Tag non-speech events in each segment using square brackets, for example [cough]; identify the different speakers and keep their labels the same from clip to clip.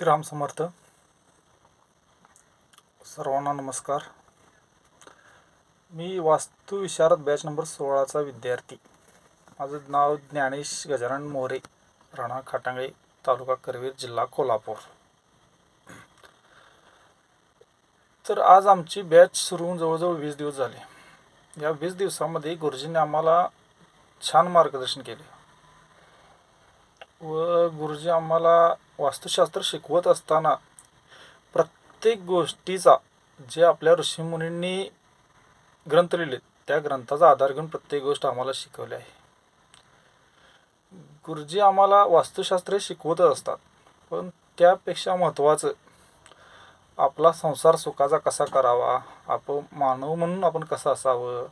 Speaker 1: श्रीराम समर्थ. सर्वांना नमस्कार. मी वास्तुविशारद बॅच नंबर सोळाचा विद्यार्थी. माझं नाव ज्ञानेश गजानन मोरे राणा खाटांगळे तालुका करवीर जिल्हा कोल्हापूर. तर आज आमची बॅच सुरू होऊन जवळजवळ वीस दिवस झाले. या वीस दिवसामध्ये गुरुजींनी आम्हाला छान मार्गदर्शन केले. व गुरुजी आम्हाला वास्तुशास्त्र शिकवत असताना प्रत्येक गोष्टीचा जे आपल्या ऋषीमुनींनी ग्रंथ लिहिले त्या ग्रंथाचा आधार घेऊन प्रत्येक गोष्ट आम्हाला शिकवली आहे. गुरुजी आम्हाला वास्तुशास्त्र शिकवतच असतात पण त्यापेक्षा महत्त्वाचं आपला संसार सुखाचा कसा करावा आपण मानव म्हणून आपण कसं असावं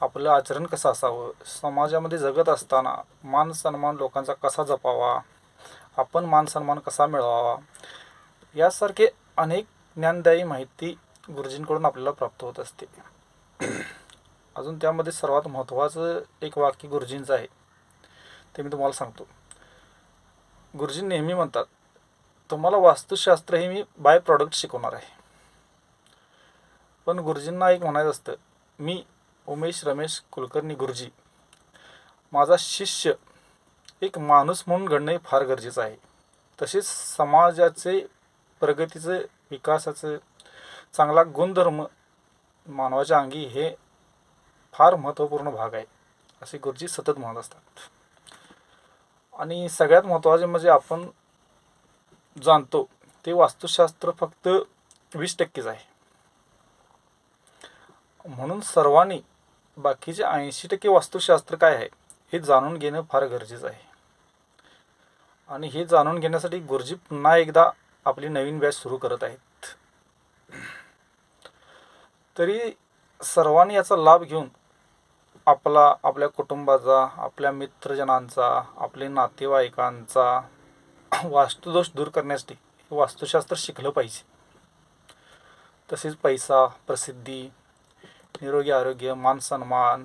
Speaker 1: आपलं आचरण कसं असावं? समाजामध्ये जगत असताना मान सन्मान लोकांचा कसा जपावा? आपण मान सन्मान कसा मिळवावा? यासारखे अनेक ज्ञानदायी माहिती गुरुजींकडून आपल्याला प्राप्त होत असते. [clears throat] अजून त्यामध्ये सर्वात महत्त्वाचं एक वाक्य गुरुजींचं आहे. ते मी तुम्हाला सांगतो. गुरुजी नेहमी म्हणतात तुम्हाला वास्तुशास्त्र हे मी बाय प्रॉडक्ट शिकवणार आहे. पण गुरुजींना एक म्हणायचं असतं मी उमेश रमेश कुलकर्णी गुरुजी. माझा शिष्य एक माणूस म्हणून घडणे फार गरजेचं आहे. तसेच समाजाचे प्रगतीचं विकासाचं चांगला गुणधर्म मानवाच्या अंगी हे फार महत्त्वपूर्ण भाग आहे असे गुरुजी सतत म्हणत असतात. आणि सगळ्यात महत्त्वाचे म्हणजे आपण जाणतो ते वास्तुशास्त्र फक्त वीस टक्केच आहे. म्हणून सर्वांनी बाकीचे ऐंशी टक्के वास्तुशास्त्र काय आहे हे जाणून घेणं फार गरजेचं आहे. आणि हे जाणून घेण्यासाठी गुरुजी पुन्हा एकदा आपली नवीन बॅच सुरू करत आहेत. तरी सर्वांनी याचा लाभ घेऊन आपला आपल्या कुटुंबाचा आपल्या मित्रजनांचा आपले नातेवाईकांचा वास्तुदोष दूर करण्यासाठी वास्तुशास्त्र शिकलं पाहिजे. तसेच पैसा प्रसिद्धी निरोगी आरोग्य मान सन्मान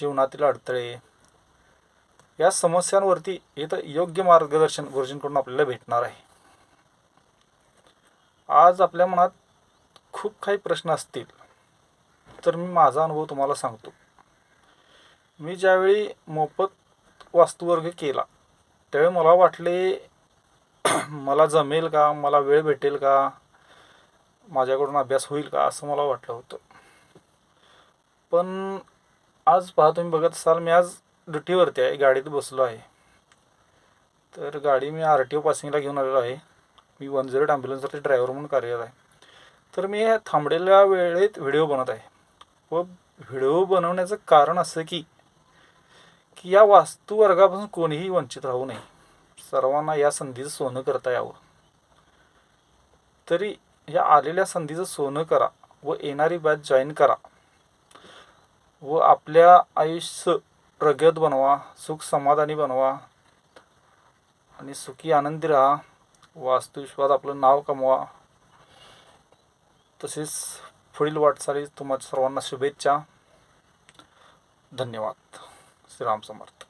Speaker 1: जीवनातील अडथळे या समस्यांवरती इथं योग्य मार्गदर्शन गुरुजींकडून आपल्याला भेटणार आहे. आज आपल्या मनात खूप काही प्रश्न असतील तर मी माझा अनुभव तुम्हाला सांगतो. मी ज्यावेळी मोफत वास्तुवर्ग केला त्यावेळी मला वाटले [clears throat] मला जमेल का मला वेळ भेटेल का माझ्याकडून अभ्यास होईल का असं मला वाटलं होतं. पण आज पहा तुम्ही बघत असाल मी आज ड्युटीवरती आहे गाडीत बसलो आहे. तर गाडी मी आर टी ओ पासिंगला घेऊन आलेलो आहे. मी वन झिरो एट ॲम्ब्युलन्सवरती ड्रायव्हर म्हणून कार्यरत आहे. तर मी थांबलेल्या वेळेत व्हिडिओ बनवत आहे. व व्हिडिओ बनवण्याचं कारण असं की की या वास्तुवर्गापासून कोणीही वंचित राहू नये. सर्वांना या संधीचं सोनं करता यावं. तरी या आलेल्या संधीचं सोनं करा व येणारी बॅच जॉईन करा. व आपल्या आयुष्य प्रगत बनवा सुख समाधानी बनवा आणि सुखी आनंदी राहा. वास्तुविश्वात आपलं नाव कमवा. तसेच पुढील वाटचाली तुम्हाला सर्वांना शुभेच्छा. धन्यवाद. श्रीराम समर्थ.